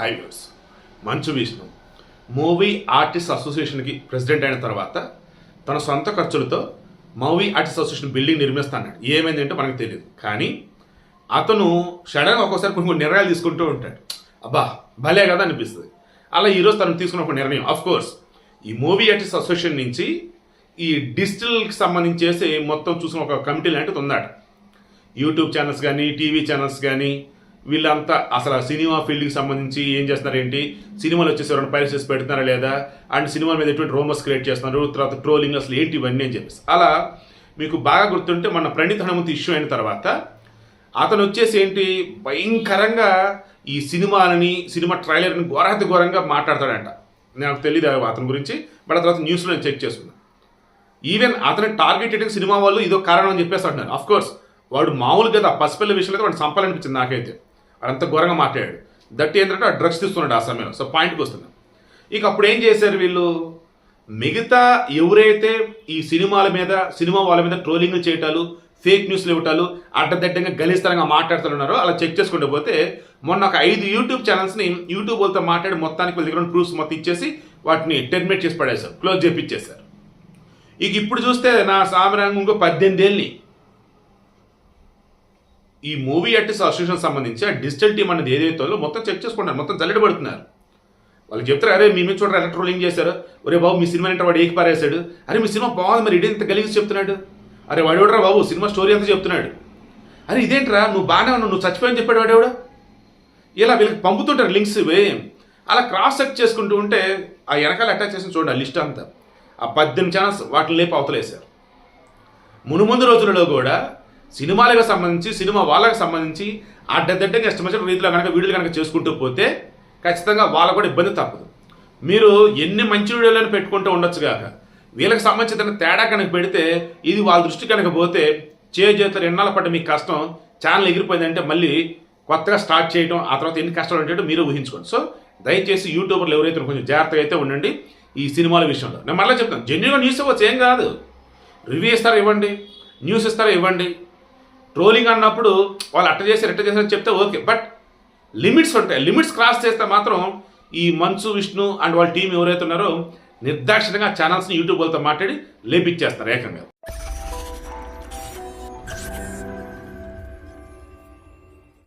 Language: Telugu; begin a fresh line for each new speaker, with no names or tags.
Highways Manchu Vishnu. Movie artist అసోసియేషన్కి ప్రెసిడెంట్ అయిన తర్వాత తన సొంత ఖర్చులతో మూవీ ఆర్టిస్ట్ అసోసియేషన్ బిల్డింగ్ నిర్మిస్తాడు ఏమైందంటే మనకు తెలియదు కానీ అతను సడన్గా ఒక్కోసారి కొన్ని కొన్ని నిర్ణయాలు తీసుకుంటూ ఉంటాడు. అబ్బా భలే కదా అనిపిస్తుంది. అలా ఈరోజు తను తీసుకున్న ఒక నిర్ణయం. అఫ్ కోర్స్ ఈ మూవీ ఆర్టిస్ట్ అసోసియేషన్ నుంచి ఈ డిజిటల్కి సంబంధించి చేసి మొత్తం చూసిన ఒక కమిటీ లాంటిది ఉందాట. యూట్యూబ్ ఛానల్స్ కానీ టీవీ ఛానల్స్ కానీ వీళ్ళంతా అసలు ఆ సినిమా ఫీల్డ్కి సంబంధించి ఏం చేస్తున్నారు ఏంటి సినిమాలు వచ్చేసి ఎవరైనా పైరస్ చేసి పెడుతున్నారా లేదా? అండ్ సినిమాల మీద ఎటువంటి రోమర్స్ క్రియేట్ చేస్తున్నారు? తర్వాత ట్రోలింగ్ అసలు ఏంటి ఇవన్నీ అని చెప్పేసి. అలా మీకు బాగా గుర్తుంటే మన ప్రణీత్ హనుమంత్ ఇష్యూ అయిన తర్వాత అతను వచ్చేసి ఏంటి? భయంకరంగా ఈ సినిమాలని సినిమా ట్రైలర్ని ఘోరాతి ఘోరంగా మాట్లాడతాడంట. నాకు తెలియదు అతని గురించి బట్ ఆ తర్వాత న్యూస్లో నేను చెక్ చేసుకున్నాను ఈవెన్ అతని టార్గెటెడ్ సినిమా వాళ్ళు ఇదో కారణం అని చెప్పేసి అంటున్నారు. అఫ్ కోర్స్ వాడు మామూలుగా పసిపిల్ల విషయంలో వాడు చంపాలనిపించింది నాకైతే. అంత ఘోరంగా మాట్లాడాడు. దట్ ఏంటంటే ఆ డ్రగ్స్ తీసుకున్నాడు ఆ సమయంలో. సో పాయింట్కి వస్తున్నాం. ఇక అప్పుడు ఏం చేశారు వీళ్ళు? మిగతా ఎవరైతే ఈ సినిమాల మీద సినిమా వాళ్ళ మీద ట్రోలింగ్ చేయటాలు ఫేక్ న్యూస్లు ఇవ్వటాలు అడ్డదిడ్డంగా గలిస్తరంగా మాట్లాడుతున్నారో అలా చెక్ చేసుకుంటూ పోతే మొన్న ఒక ఐదు యూట్యూబ్ ఛానల్స్ని యూట్యూబ్ వాళ్ళతో మాట్లాడి మొత్తానికి వాళ్ళ దగ్గర ప్రూఫ్స్ మొత్తం ఇచ్చేసి వాటిని టెర్మినేట్ చేసి పడేశారు. క్లోజ్ చేపించేశారు ఇక ఇప్పుడు చూస్తే నా సామరాంగం ఇంకో పద్దెనిమిది ఏళ్ళని ఈ మూవీ ఆర్టిస్ట్ అసోసియేషన్ సంబంధించి ఆ డిజిటల్ టీం అనేది ఏదైతే మొత్తం చెక్ చేసుకుంటారు మొత్తం జల్లెడ పడుతున్నారు వాళ్ళు చెప్తారు అరే మీ మీద చూడరా ఎలా ట్రోలింగ్ చేశారు. ఒరే బాబు మీ సినిమా అంటే వాడు ఏకి పారేశాడు. అరే మీ సినిమా బాగుంది మరి ఇదే ఇంత గలిగి చెప్తున్నాడు? అరే వాడు బాబు సినిమా స్టోరీ అంతా చెప్తున్నాడు. అరే ఇదేంట్రా నువ్వు బాగానే ఉన్నావు నువ్వు చచ్చిపోయని చెప్పాడు వాడేవాడు ఇలా వీళ్ళకి పంపుతుంటారు లింక్స్ ఇవి. అలా క్రాస్ చెక్ చేసుకుంటూ ఉంటే ఆ వెనకాల అటాచ్ చేసిన చూడండి ఆ లిస్ట్ అంతా. ఆ పద్దెనిమిది ఛానల్స్ వాటిని లేపు అవతలేశారు. మునుముందు రోజులలో కూడా సినిమాలకు సంబంధించి సినిమా వాళ్ళకి సంబంధించి అడ్డదిడ్డంగా ఇష్టమైన రీతిలో కనుక వీడియోలు కనుక చేసుకుంటూ పోతే ఖచ్చితంగా వాళ్ళకు కూడా ఇబ్బంది తప్పదు. మీరు ఎన్ని మంచి వీడియోలను పెట్టుకుంటూ ఉండొచ్చు కాక వీళ్ళకి సంబంధించిన తేడా కనుక పెడితే ఇది వాళ్ళ దృష్టి కనుక పోతే చే చేతులు ఎన్నాళ్ళ పట్ల మీకు కష్టం ఛానల్ ఎగిరిపోయిందంటే మళ్ళీ కొత్తగా స్టార్ట్ చేయడం ఆ తర్వాత ఎన్ని కష్టాలు ఉంటాయో మీరు ఊహించుకోండి. సో దయచేసి యూట్యూబర్లు ఎవరైతే కొంచెం జాగ్రత్తగా అయితే ఉండండి ఈ సినిమాల విషయంలో. నేను మళ్ళీ చెప్తాను జెన్యున్గా న్యూస్ ఇవ్వచ్చు ఏం కాదు. రివ్యూ ఇస్తారా ఇవ్వండి న్యూస్ ఇస్తారా ఇవ్వండి. ట్రోలింగ్ అన్నప్పుడు వాళ్ళు అట్ట చేసి ఎట్ట చేశారని చెప్తే ఓకే. బట్ లిమిట్స్ ఉంటాయి. లిమిట్స్ క్రాస్ చేస్తే మాత్రం ఈ మంచు విష్ణు అండ్ వాళ్ళ టీం ఎవరైతే ఉన్నారో నిర్దాక్షిణంగా ఛానల్స్ని యూట్యూబ్ వాళ్ళతో మాట్లాడి లేపించేస్తారు ఏకంగా.